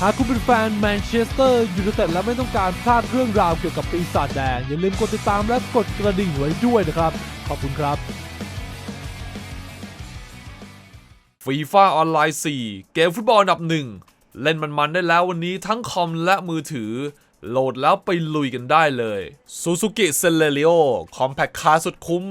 หากคุณเป็นแฟนแมนเชสเตอร์ยูไนเต็ดและไม่ต้องการพลาดเรื่องราวเกี่ยวกับปีศาจแดง อย่าลืมกดติดตามและกดกระดิ่งไว้ด้วยนะครับ ขอบคุณครับฟีฟ่าออนไลน์ 4 เกมฟุตบอลอันดับหนึ่ง เล่นมันๆได้แล้ววันนี้ทั้งคอมและมือถือ โหลดแล้วไปลุยกันได้เลย Suzuki Celerio Compact Car สุดคุ้ม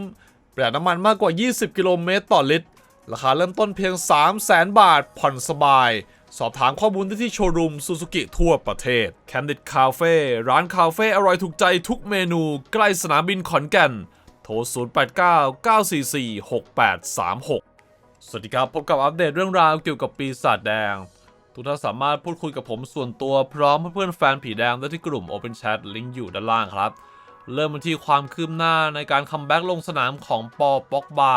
ประหยัดน้ำมันมากกว่า 20 กิโลเมตรต่อลิตร ราคาเริ่มต้นเพียง 300,000 บาทผ่อนสบาย สอบถามข้อมูลได้ที่โชว์รูม Suzuki ทั่วประเทศ Candid Cafe ร้านคาเฟ่อร่อยถูกใจทุกเมนูใกล้สนามบินขอนแก่น โทร 089 944 6836 สวัสดีครับ พบกับอัปเดตเรื่องราวเกี่ยวกับปีศาจแดง ทุกท่านสามารถพูดคุยกับผมส่วนตัวพร้อมเพื่อนๆแฟนผีแดงได้ที่กลุ่ม Open Chat ลิงก์อยู่ด้านล่างครับ เริ่มมาที่ความคืบหน้าในการคัมแบ็กลงสนามของปอป็อกบา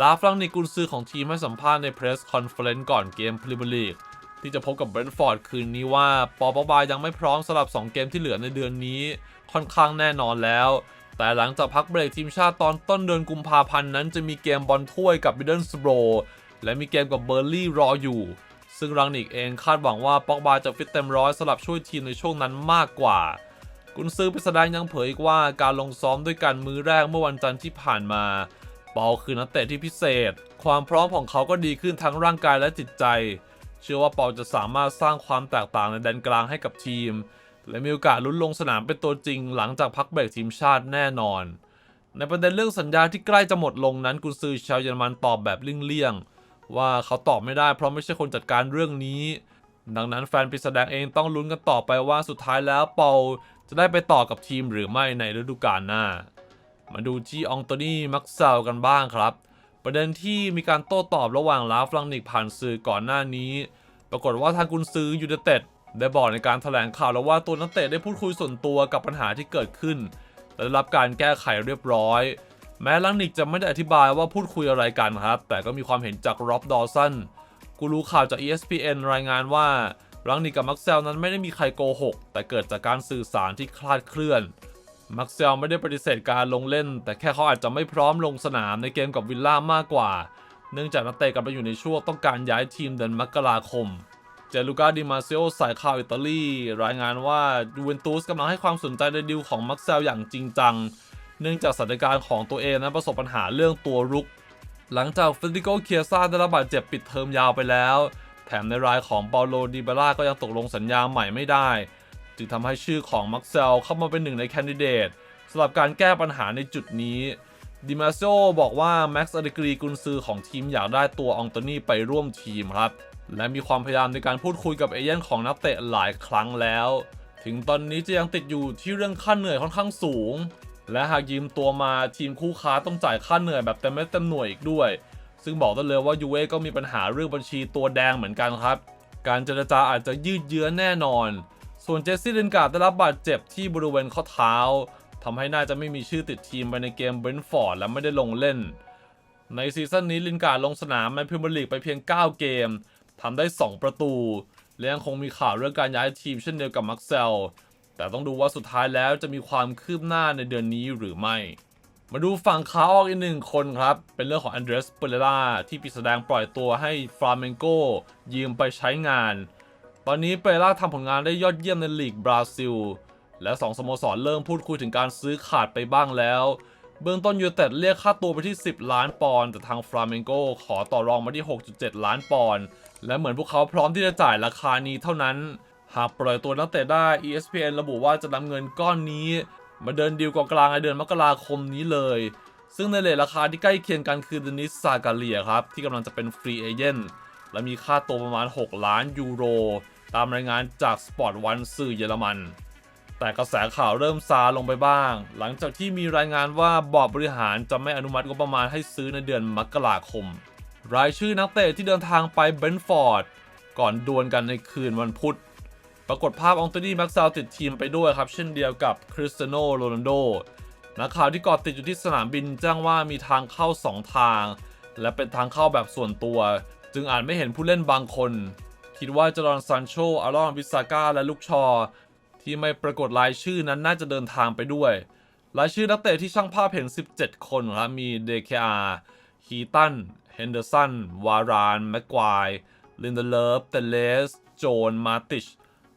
ลาฟลังนิกกุนซือของทีมให้สัมภาษณ์ในเพรสคอนเฟอเรนซ์ก่อนเกมพรีเมียร์ลีก ที่จะพบกับเบรนท์ฟอร์ดคืนนี้ว่าปอปบายังไม่พร้อมสำหรับ 2 เกมที่เหลือในเดือนนี้ค่อนข้างแน่นอนแล้ว แต่หลังจากพักเบรกทีมชาติตอนต้นเดือนกุมภาพันธ์นั้นจะมีเกมบอลถ้วยกับบิดเดิลสโบรและมีเกมกับเบอร์ลี่รออยู่ ซึ่งรังนิกเองคาดหวังว่าปอกบาจะฟิตเต็มร้อยสำหรับช่วยทีมในช่วงนั้นมากกว่า กุนซือพิสดารยังเผยอีกว่าการลงซ้อมด้วยกันมือแรกเมื่อวันจันทร์ที่ผ่านมาปอคือนักเตะที่พิเศษ ความพร้อมของเขาก็ดีขึ้นทั้งร่างกายและจิตใจ เชื่อว่าปอจะสามารถสร้างความแตกต่างในแดนกลางให้กับทีม และมีโอกาสลุ้นลงสนามเป็นตัวจริงหลังจากพักเบรกทีมชาติแน่นอน ในประเด็นเรื่องสัญญาที่ใกล้จะหมดลงนั้นกุนซือชาวเยอรมันตอบแบบเลี่ยงๆว่าเขาตอบไม่ได้เพราะไม่ใช่คนจัดการเรื่องนี้ ดังนั้นแฟนปีศาจแดงเองต้องลุ้นกันต่อไปว่าสุดท้ายแล้วเปาจะได้ไปต่อกับทีมหรือไม่ในฤดูกาลหน้า มาดูที่อองโตนี่มักเซลกันบ้างครับ ประเด็นที่มีการโต้ตอบระหว่างลาฟลังนิกผ่านสื่อก่อนหน้านี้ ปรากฏว่าทางกุนซือยูไนเต็ดได้บอกในการถแถลงข่าวแล้วว่าตัวนักเตะได้พูดคุยส่วนตัวกับปัญหาที่เกิดขึ้น และได้รับการแก้ไขเรียบร้อย แม้ลังนิกจะไม่ได้อธิบายว่าพูดคุยอะไรกันครับ แต่ก็มีความเห็นจากร็อบดอสันกูรู้ข่าวจาก ESPN รายงานว่าลังนิกกับมักเซลนั้นไม่ได้มีใครโกหก แต่เกิดจากการสื่อสารที่คลาดเคลื่อน มักเซลไม่ได้ปฏิเสธการลงเล่น แต่แค่เขาอาจจะไม่พร้อมลงสนามในเกมกับวิลล่ามากกว่า เนื่องจากนักเตะกำลังอยู่ในช่วงต้องการย้ายทีมเดือนมกราคม เจลูกาดิมาเซโอสายข่าวอิตาลี รายงานว่ายูเวนตุสกำลังให้ความสนใจในดีลของมักเซลอย่างจริงจัง เนื่องจากสถานการณ์ของตัวเองนั้นประสบปัญหาเรื่องตัวรุก หลังจากเฟเดริโกเคียซ่าได้รับบาดเจ็บปิดเทอมยาวไปแล้ว แถมในรายของเปาโลดิบาร่าก็ยังตกลงสัญญาใหม่ไม่ได้ จึงทำให้ชื่อของมักเซลเข้ามาเป็นหนึ่งในแคนดิเดตสำหรับการแก้ปัญหาในจุดนี้ดิมาโซบอกว่าแม็กซ์อเดกรีกุนซือของทีมอยากได้ตัวอองโตนี่ไปร่วมทีมครับ และมีความพยายามในการพูดคุยกับเอเย่นของนักเตะหลายครั้งแล้ว ถึงตอนนี้จะยังติดอยู่ที่เรื่องค่าเหนื่อยค่อนข้างสูง และหากยืมตัวมาทีมคู่ค้าต้องจ่ายค่าเหนื่อยแบบเต็มเม็ดเต็มหน่วยอีกด้วย ซึ่งบอกได้เลยว่ายูเว่ก็มีปัญหาเรื่องบัญชีตัวแดงเหมือนกันครับ การเจรจาอาจจะยืดเยื้อแน่นอน ส่วนเจสซี่ลินการ์ดได้รับบาดเจ็บที่บริเวณข้อเท้าทำให้น่าจะไม่มีชื่อติดทีมไปในเกมเบรนท์ฟอร์ดและไม่ได้ลงเล่น ในซีซั่นนี้ลินการ์ดลงสนามในพรีเมียร์ลีกไปเพียง 9 เกมทำได้ 2 ประตู และยังคงมีข่าวเรื่องการย้ายทีมเช่นเดียวกับมักเซลแต่ต้องดูว่าสุดท้ายแล้วจะมีความคืบหน้าในเดือนนี้หรือไม่ มาดูฝั่งขาออกอีกหนึ่งคนครับ เป็นเรื่องของอันเดรสเปเรล่าที่ปีแสดงปล่อยตัวให้ฟราเมนโกยืมไปใช้งาน ตอนนี้เปเรล่าทำผลงานได้ยอดเยี่ยมในลีกบราซิล และสองสโมสรเริ่มพูดคุยถึงการซื้อขาดไปบ้างแล้ว เบื้องต้นยูเต็ดเรียกค่าตัวไปที่ 10 ล้านปอนด์แต่ทางฟราเมนโกขอต่อรองมาที่ 6.7 ล้านปอนด์และเหมือนพวกเขาพร้อมที่จะจ่ายราคานี้เท่านั้น หากปล่อยตัวนักเตะได้ ESPN ระบุว่าจะนำเงินก้อนนี้ มาเดินดีลกองกลางในเดือนมกราคมนี้เลย ซึ่งในเลทราคาที่ใกล้เคียงกันคือเดนิสซากาเลียครับที่กำลังจะเป็นฟรีเอเจนต์และมีค่าตัวประมาณ 6 ล้านยูโร ตามรายงานจากสปอร์ตวันสื่อเยอรมัน แต่กระแสข่าวเริ่มซาลงไปบ้าง หลังจากที่มีรายงานว่าบอร์ดบริหารจะไม่อนุมัติงบประมาณให้ซื้อในเดือนมกราคม รายชื่อนักเตะที่เดินทางไปเบนฟอร์ดก่อนดวลกันในคืนวันพุธ ปรากฏภาพอองโตนี่แม็กซาวติดทีมไปด้วยครับ เช่นเดียวกับคริสเตียโนโรนัลโดนักข่าวที่เกาะติดอยู่ที่สนามบินแจ้งว่ามีทางเข้า 2 ทาง และเป็นทางเข้าแบบส่วนตัว จึงอาจไม่เห็นผู้เล่นบางคน คิดว่าจอร์นซานโชอารอนวิสาก้าและลูกชอ ที่ไม่ปรากฏรายชื่อนั้นน่าจะเดินทางไปด้วย รายชื่อนักเตะที่ช่างภาพเห็น 17 คนครับมีเดคอาฮีตันเฮนเดอร์สันวารานแม็กควายลินเดเลฟเตเลสโจนมาติช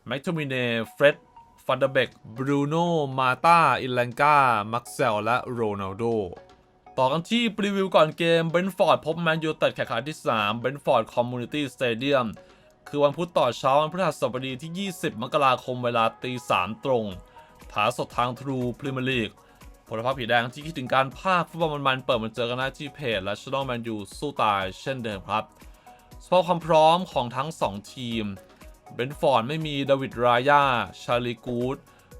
แมคโทมิเน่เฟร็ดฟันเดเบกบรูโน่มาตาอิลแลงกามักเซลและโรนัลโดต่อกันที่ปรีวิวก่อนเกมเบนฟอร์ดพบแมนยูเต็ดแข่งขันที่3เบนฟอร์ดคอมมูนิตี้สเตเดียม คือวันพุธต่อเช้าวันพฤหัสบดีที่ 20 มกราคมเวลาตี3ตรงถาสดทางทรูพรีเมียร์ลีกผลภาพผีแดงที่คิดถึงการภาคฟุตบอลมันๆเปิดมาเจอกันได้ที่เพจและช่องแมนยูสู้ตายเช่นเดิมครับสภาพความพร้อมของทั้ง 2 ทีมเบนฟอร์ดไม่มีดาวิดรายาชาลีกูด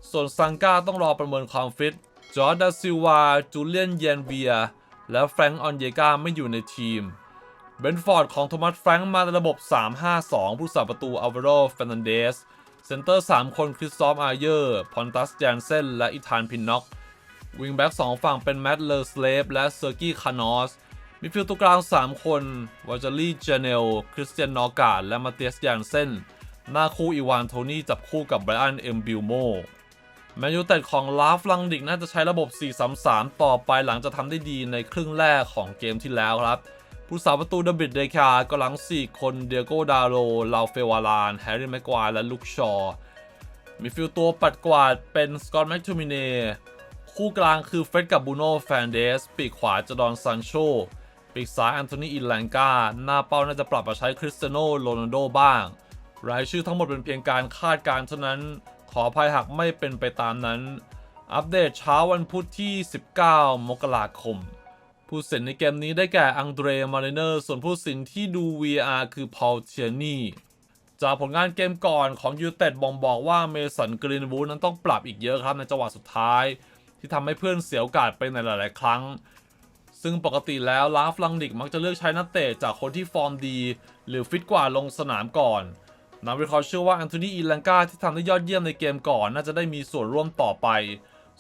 ส่วนซังกาต้องรอประเมินความฟิตจอร์ดาซิวาจูเลียนเยนเบียและแฟรงค์ออนเยกาไม่อยู่ในทีม เบนฟอร์ดของโทมัสแฟรงค์มาในระบบ 3-5-2 ผู้สาประตูอัลวาโรเฟรนันเดส เซนเตอร์ 3 คนคริสตอฟอาร์เยอร์ พอนตัสแจนเซน และอิธานพินน็อก วิงแบ็ก2ฝั่งเป็นแมตต์เลอร์สเลฟและเซอร์กี้คานอส มิดฟิลด์ตัวกลาง 3 คนวาจารีเจเนล คริสเตียนนอร์กาดและมาเตียสยานเซนหน้าคู่อีวานโทนี่จับคู่กับไบรอันเอ็มบิลโมแมนยูเต็ดของลาฟลังดิกน่าจะใช้ระบบ 4-3-3 ต่อไปหลังจะทำได้ดีในครึ่งแรกของเกมที่แล้วครับ ผู้สาประตูดับบิดเดคาก็หลัง 4 คนเดียโกดาโลลาวเฟวาราน แฮร์รี่แม็กควายและลุคชอรมีฟิลตัวปัดกวาดเป็นสกอตแมคทูมิเน่คู่กลางคือเฟรดกับบูโน่แฟนเดส ปีกขวาจะดอนซันโชปีกซ้ายแอนโทนีอินแลงกาหน้าเป้าน่าจะปรับมาใช้คริสเตียโนโรนัลโดบ้าง รายชื่อทั้งหมดเป็นเพียงการคาดการณ์เท่านั้น ขออภัยหากไม่เป็นไปตามนั้น อัปเดตเช้าวันพุธที่ 19 มกราคม ผู้เสินในเกมนี้ได้แก่อังเดรมาริเนอร์ส่วนผู้สินที่ดู VR คือพอลเทียนี่จากผลงานเกมก่อนของยูเต็ดบ่งบอกว่าเมสันกรีนวูดนั้นต้องปรับอีกเยอะครับในจังหวะสุดท้าย ที่ทำให้เพื่อนเสียโอกาสไปในหลาย ๆ ครั้ง ซึ่งปกติแล้วลาฟลังดิกมักจะเลือกใช้นักเตะจากคนที่ฟอร์มดี หรือฟิตกว่าลงสนามก่อนนักวิเคราะห์เชื่อว่าแอนโทนีอีลังกาที่ทำได้ยอดเยี่ยมในเกมก่อน น่าจะได้มีส่วนร่วมต่อไป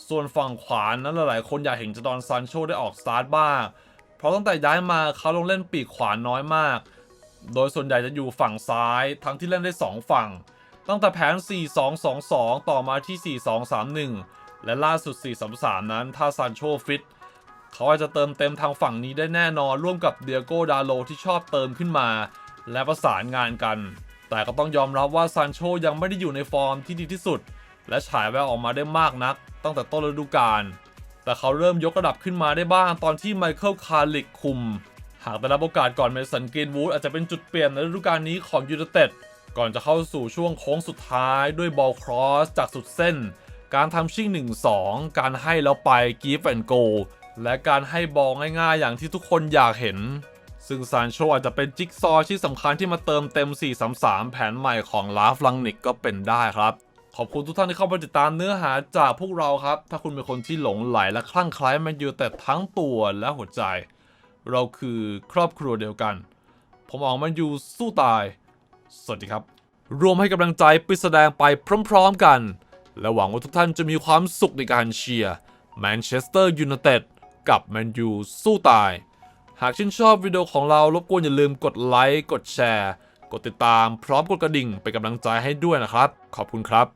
ส่วนฝั่งขวานั้นหลายๆ คนอยากเห็นจดอนซานโชได้ออกสตาร์ทบ้าง เพราะตั้งแต่ย้ายมาเขาลงเล่นปีกขวาน้อยมาก โดยส่วนใหญ่จะอยู่ฝั่งซ้ายทั้งที่เล่นได้ 2 ฝั่ง ตั้งแต่แผน 4-2-2-2 ต่อมาที่ 4-2-3-1 และล่าสุด 4-3-3 นั้นถ้าซานโชฟิตเขาอาจจะเติมเต็มทางฝั่งนี้ได้แน่นอนร่วมกับเดียโกดาโลที่ชอบเติมขึ้นมา และประสานงานกัน แต่ก็ต้องยอมรับว่าซานโชยังไม่ได้อยู่ในฟอร์มที่ดีที่สุด และฉายแววออกมาได้มากนัก ตั้งแต่ต้นฤดูกาล แต่เขาเริ่มยกระดับขึ้นมาได้บ้างตอนที่ไมเคิลคาร์ลิกคุม หากได้รับโอกาสก่อนเมสันกรีนวูดอาจจะเป็นจุดเปลี่ยนในฤดูกาลนี้ของยูไนเต็ดก่อนจะเข้าสู่ช่วงโค้งสุดท้ายด้วยบอลครอสจากสุดเส้น การทำชิ่ง 1-2 การให้แล้วไปกีฟแอนโกและการให้บอลง่ายๆ อย่างที่ทุกคนอยากเห็น ซึ่งซานโชอาจจะเป็นจิ๊กซอว์ที่สำคัญที่มาเติมเต็ม 4-3-3 แผนใหม่ของลาฟลังนิกก็เป็นได้ครับ ขอบคุณทุกท่านที่เข้ามาติดตามเนื้อหาจากพวกเราครับ ถ้าคุณเป็นคนที่หลงไหลและคลั่งไคล้แมนยูแต่ทั้งตัวและหัวใจ เราคือครอบครัวเดียวกัน ผมออกแมนยูสู้ตาย สวัสดีครับ รวมให้กำลังใจปิดแสดงไปพร้อมๆกัน และหวังว่าทุกท่านจะมีความสุขในการเชียร์แมนเชสเตอร์ยูไนเต็ดกับแมนยูสู้ตาย หากชื่นชอบวิดีโอของเรารบกวนอย่าลืมกดไลค์กดแชร์ กดติดตามพร้อมกดกระดิ่งเป็นกำลังใจให้ด้วยนะครับ ขอบคุณครับ